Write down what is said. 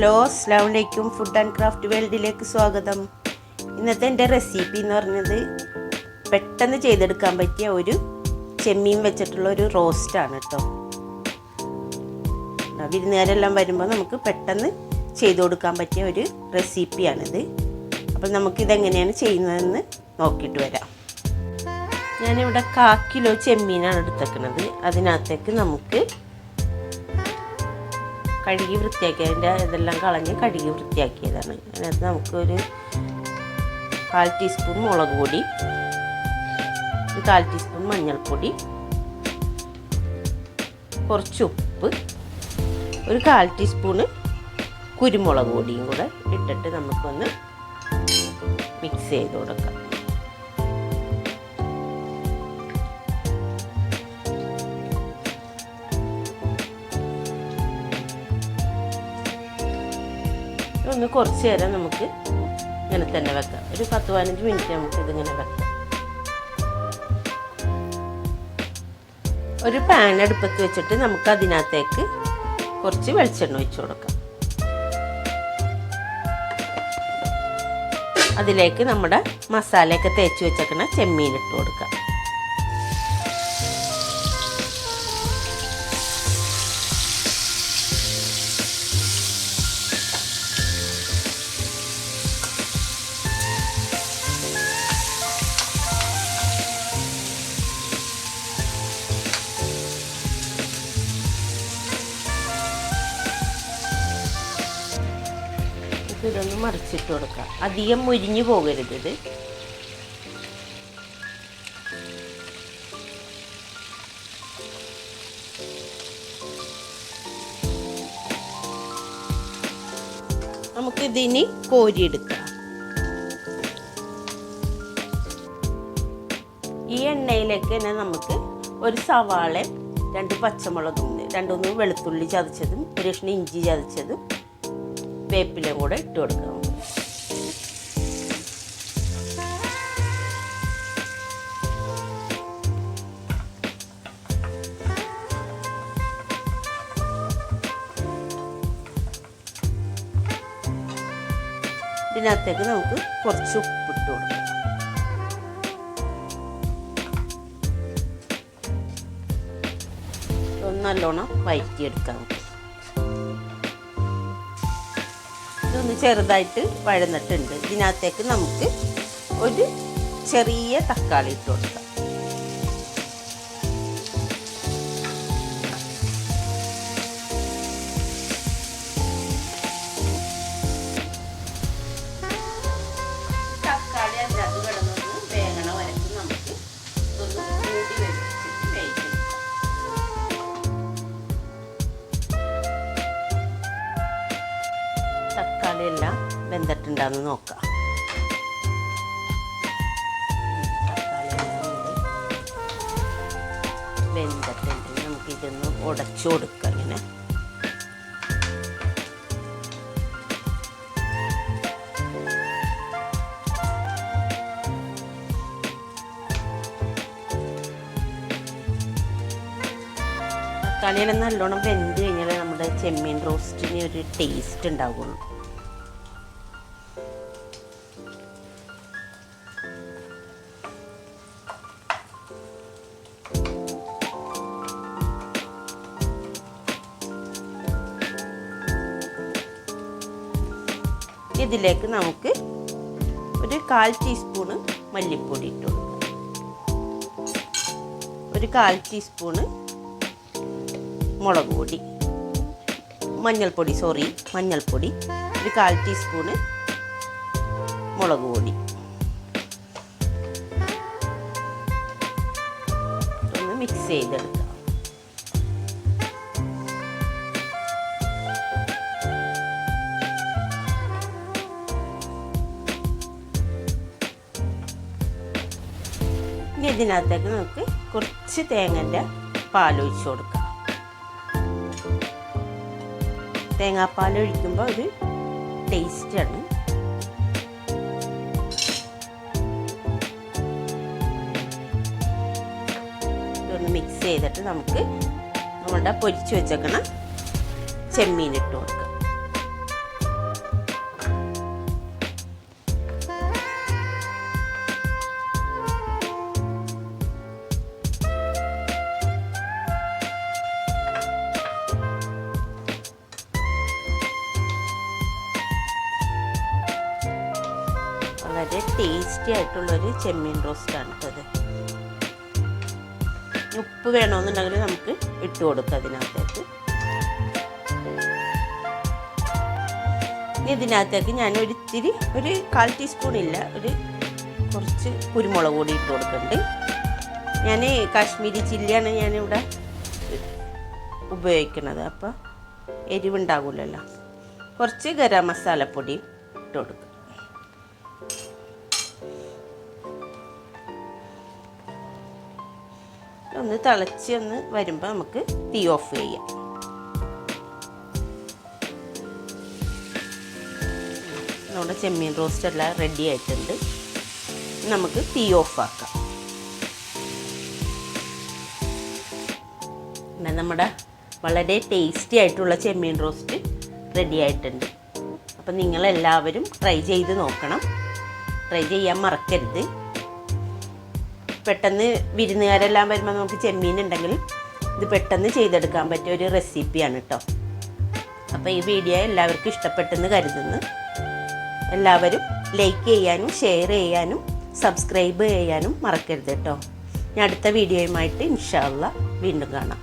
Hello അസ്സാം വലൈക്കും food and craft വേൾഡിലേക്ക് സ്വാഗതം. ഇന്നത്തെ എന്റെ റെസിപ്പി എന്ന് പറഞ്ഞത് പെട്ടെന്ന് ചെയ്തെടുക്കാൻ പറ്റിയ ഒരു ചെമ്മീൻ വെച്ചിട്ടുള്ള ഒരു റോസ്റ്റാണ് കേട്ടോ. വിരുന്നുകാരെല്ലാം വരുമ്പോൾ നമുക്ക് പെട്ടെന്ന് ചെയ്തു കൊടുക്കാൻ പറ്റിയ ഒരു റെസിപ്പിയാണിത് അപ്പോൾ നമുക്കിതെങ്ങനെയാണ് ചെയ്യുന്നതെന്ന് നോക്കിയിട്ട് വരാം. ഞാനിവിടെ കാ കിലോ ചെമ്മീനാണ് എടുത്തേക്കുന്നത് അതിനകത്തേക്ക് നമുക്ക് കഴുകി വൃത്തിയാക്കി അതിന്റെ ഇതെല്ലാം കളഞ്ഞ് കഴുകി വൃത്തിയാക്കിയതാണ്. അതിനകത്ത് നമുക്കൊരു കാൽ ടീസ്പൂൺ മുളക് പൊടി ഒരു കാൽ ടീസ്പൂൺ മഞ്ഞൾപ്പൊടി കുറച്ച് ഉപ്പ് ഒരു കാൽ ടീസ്പൂണ് കുരുമുളക് പൊടിയും കൂടെ ഇട്ടിട്ട് നമുക്കൊന്ന് മിക്സ് ചെയ്ത് കൊടുക്കാം. ഒന്ന് കുറച്ച് നേരം നമുക്ക് ഇങ്ങനെ തന്നെ വെക്കാം. ഒരു പത്ത് പതിനഞ്ച് മിനിറ്റ് നമുക്ക് ഇതിങ്ങനെ വെക്കാം. ഒരു പാൻ അടുപ്പത്ത് വെച്ചിട്ട് നമുക്ക് അതിനകത്തേക്ക് കുറച്ച് വെളിച്ചെണ്ണ ഒഴിച്ചു കൊടുക്കാം. അതിലേക്ക് നമ്മുടെ മസാലയൊക്കെ തേച്ച് വെച്ചേക്കണ ചെമ്മീൻ ഇട്ട് കൊടുക്കാം. ഇതൊന്ന് മറിച്ചിട്ട് കൊടുക്കാം. അധികം മുരിഞ്ഞു പോകരുത് ഇത്. നമുക്കിതിനി കോരിയെടുക്കാം. ഈ എണ്ണയിലേക്ക് തന്നെ നമുക്ക് ഒരു സവാള രണ്ട് പച്ചമുളകും രണ്ടുമൂന്ന് വെളുത്തുള്ളി ചതച്ചതും ഒരു കഷ്ണം ഇഞ്ചി ചതച്ചതും വേപ്പിലയും കൂടെ ഇട്ട് കൊടുക്കണം ഇതിനകത്തേക്ക് നമുക്ക് കുറച്ച് ഉപ്പിട്ട് കൊടുക്കാം. ഒന്ന് നല്ലോണം വഴറ്റിയെടുക്കാം ഇതൊന്ന് ചെറുതായിട്ട് വഴന്നിട്ടുണ്ട്. ഇതിനകത്തേക്ക് നമുക്ക് ഒരു ചെറിയ തക്കാളി ഇട്ട് കൊടുക്കാം. വെന്തിട്ടുണ്ടാന്ന് നോക്കാം. വെന്തിട്ടുണ്ട്. നമുക്കിതൊന്ന് ഉടച്ചു കൊടുക്കാം ഇങ്ങനെ. തക്കാളിയെല്ലാം നല്ലോണം വെന്ത് കഴിഞ്ഞാൽ നമ്മുടെ ചെമ്മീൻ റോസ്റ്റിന് ഒരു ടേസ്റ്റ് ഉണ്ടാവുള്ളൂ. ഇതിലേക്ക് നമുക്ക് ഒരു കാൽ ടീസ്പൂണ് മല്ലിപ്പൊടി ഇട്ട് കൊടുക്കാം. ഒരു കാൽ ടീസ്പൂണ് മുളക് പൊടി മഞ്ഞൾപ്പൊടി സോറി മഞ്ഞൾപ്പൊടി ഒരു കാൽ ടീസ്പൂണ് മുളക് പൊടി. ഒന്ന് മിക്സ് ചെയ്തെടുക്കാം. ഇനി ഇതിനകത്തേക്ക് നമുക്ക് കുറച്ച് തേങ്ങന്റെ പാലൊഴിച്ച് കൊടുക്കാം. തേങ്ങാപ്പാൽ ഒഴിക്കുമ്പോൾ ഒരു ടേസ്റ്റാണ് ഇതൊന്ന് മിക്സ് ചെയ്തിട്ട് നമുക്ക് നമ്മുടെ പൊരിച്ചു വെച്ചേക്കണ ചെമ്മീൻ ഇട്ട് കൊടുക്കാം. വളരെ ടേസ്റ്റി ആയിട്ടുള്ളൊരു ചെമ്മീൻ റോസ്റ്റാണ് ഇത്. ഉപ്പ് വേണമെന്നുണ്ടെങ്കിൽ നമുക്ക് ഇട്ട് കൊടുക്കാം അതിനകത്തേക്ക്. ഇതിനകത്തേക്ക് ഞാൻ ഒരു ഇത്തിരി ഒരു കാൽ ടീസ്പൂൺ ഇല്ല ഒരു കുറച്ച് കുരുമുളക് കൂടി ഇട്ട് കൊടുക്കുന്നുണ്ട് ഞാൻ കാശ്മീരി ചില്ലിയാണ് ഞാനിവിടെ ഉപയോഗിക്കുന്നത് അപ്പോൾ എരിവുണ്ടാകില്ലല്ലോ കുറച്ച് ഗരം മസാലപ്പൊടി ഇട്ട് കൊടുക്കുക ഒന്ന് തിളച്ച് ഒന്ന് വരുമ്പോൾ നമുക്ക് തീ ഓഫ് ചെയ്യാം. നമ്മുടെ ചെമ്മീൻ റോസ്റ്റ് എല്ലാം റെഡി ആയിട്ടുണ്ട്. നമുക്ക് തീ ഓഫ് ആക്കാം. പിന്നെ നമ്മുടെ വളരെ ടേസ്റ്റി ആയിട്ടുള്ള ചെമ്മീൻ റോസ്റ്റ് റെഡി ആയിട്ടുണ്ട്. അപ്പം നിങ്ങളെല്ലാവരും ട്രൈ ചെയ്ത് നോക്കണം. ട്രൈ ചെയ്യാൻ മറക്കരുത്. പെട്ടെന്ന് വിരുന്നുകാരെല്ലാം വരുമ്പോൾ നമുക്ക് ചെമ്മീൻ ഉണ്ടെങ്കിൽ ഇത് പെട്ടെന്ന് ചെയ്തെടുക്കാൻ പറ്റിയ ഒരു റെസിപ്പിയാണ് കേട്ടോ അപ്പോൾ ഈ വീഡിയോ എല്ലാവർക്കും ഇഷ്ടപ്പെട്ടെന്ന് കരുതുന്നു. എല്ലാവരും ലൈക്ക് ചെയ്യാനും ഷെയർ ചെയ്യാനും സബ്സ്ക്രൈബ് ചെയ്യാനും മറക്കരുത് കേട്ടോ ഞാൻ അടുത്ത വീഡിയോയുമായിട്ട് ഇൻഷാല്ല വീണ്ടും കാണാം.